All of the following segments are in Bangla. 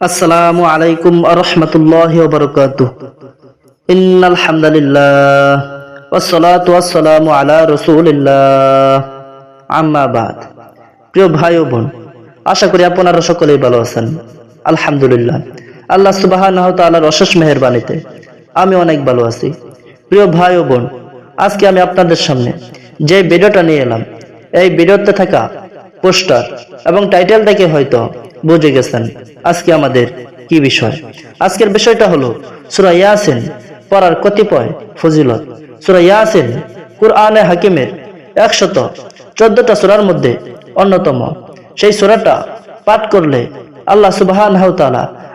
আসসালামু আলাইকুম আরহামতুল্লাহ বরকাত আলহামদুলিল্লাহ ভাই ও বোন, আশা করি সকলেই ভালো আছেন। আল্লাহ সুবাহ অশেষ আমি অনেক ভালো আছি। প্রিয় ভাই ও বোন, আজকে আমি আপনাদের সামনে যে ভিডিওটা নিয়ে এলাম, এই ভিডিওতে থাকা পোস্টার এবং টাইটেল দেখে হয়তো বুঝে গেছেন আজকে আমাদের কি বিষয়? আজকের বিষয়টা হলো সুরা ইয়াসিন পড়ার কতিপয় ফজিলত। সুরা ইয়াসিন কুরআনে হাকিমের একশত চোদ্দটা সুরার মধ্যে অন্যতম। সেই সুরাটা পাঠ করলে আল্লাহ সুবাহ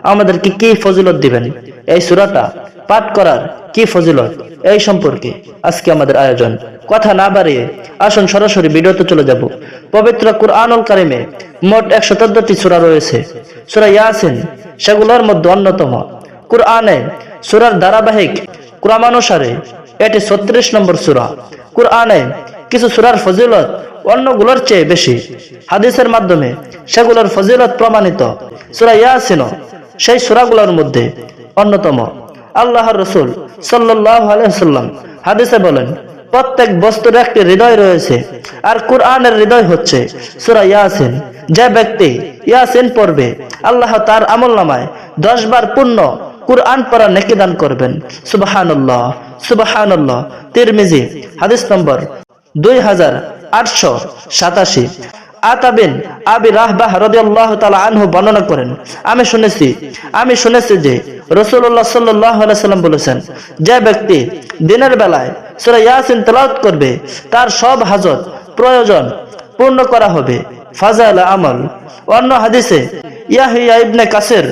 আমাদেরকে কি ফজিলত দিবেন? এই সূরাটা পাঠ করার কি ফজিলত? এই সম্পর্কে আজকে আমাদের আয়োজন। কথা না বাড়িয়ে আসুন সরাসরি ভিডিওতে চলে যাব। পবিত্র কুরআনুল কারিমে মোট একশো চোদ্দটি সূরা রয়েছে। সূরা ইয়াসিন, সেগুলোর মধ্যে অন্যতম। কুরআনে সূরার ধারাবাহিক ক্রমানুসারে এটি ছত্রিশ নম্বর সূরা। কুরআনে কিছু সূরার ফজিলত অন্যগুলোর চেয়ে বেশি। হাদিসের মাধ্যমে সেগুলোর ফজিলত প্রমাণিত। সূরা ইয়াসিনও সেই সূরাগুলোর মধ্যে অন্যতম। আল্লাহর রসুল আলাইসাল্লাম হাদিসে বলেন, প্রত্যেক বস্তুর একটি হৃদয় রয়েছে আর কুরআনের হৃদয় হচ্ছে সুরা ইয়াসিন। যে ব্যক্তি ইয়াসিন পড়বে, আল্লাহ তার আমল নামায় দশ বার পূর্ণ কুরআন পড়া নেকি দান করবেন। সুবহানাল্লাহ সুবহানাল্লাহ। তিরমিজি, হাদিস নম্বর দুই হাজার আটশো সাতাশি। আতাবিন আবি রাহবাহ রাদিয়াল্লাহু তালা আনহু বর্ণনা করেন। আমি শুনেছি আমি শুনেছি যে রসুল্লাহ সাল্লাম বলেছেন, যে ব্যক্তি দিনের বেলায় সুরা ইয়াসিন তেলাওয়াত করবে, তার সব হাজত প্রয়োজন পূর্ণ করা হবে। ফাজাল আমল। অন্য হাদিসে ইয়াহিয়া ইবনে কাসির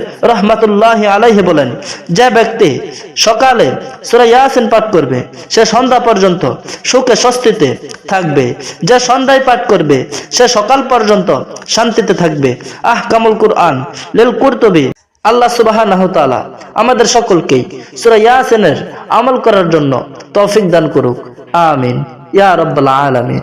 বলেন, যে ব্যক্তি সকালে সূরা ইয়াসিন পাঠ করবে, সে সন্ধ্যা পর্যন্ত সুখে স্বস্তিতে থাকবে। যে সন্ধ্যায় পাঠ করবে, সে সকাল পর্যন্ত শান্তিতে থাকবে। আহ কামুল কুরআন লিল কুরতুবি। আল্লাহ তাআলা আমাদের সকলকেই সূরা ইয়াসিনের আমল করার জন্য তৌফিক দান করুক। আমিন। ইয়া রাব্বাল আলামিন।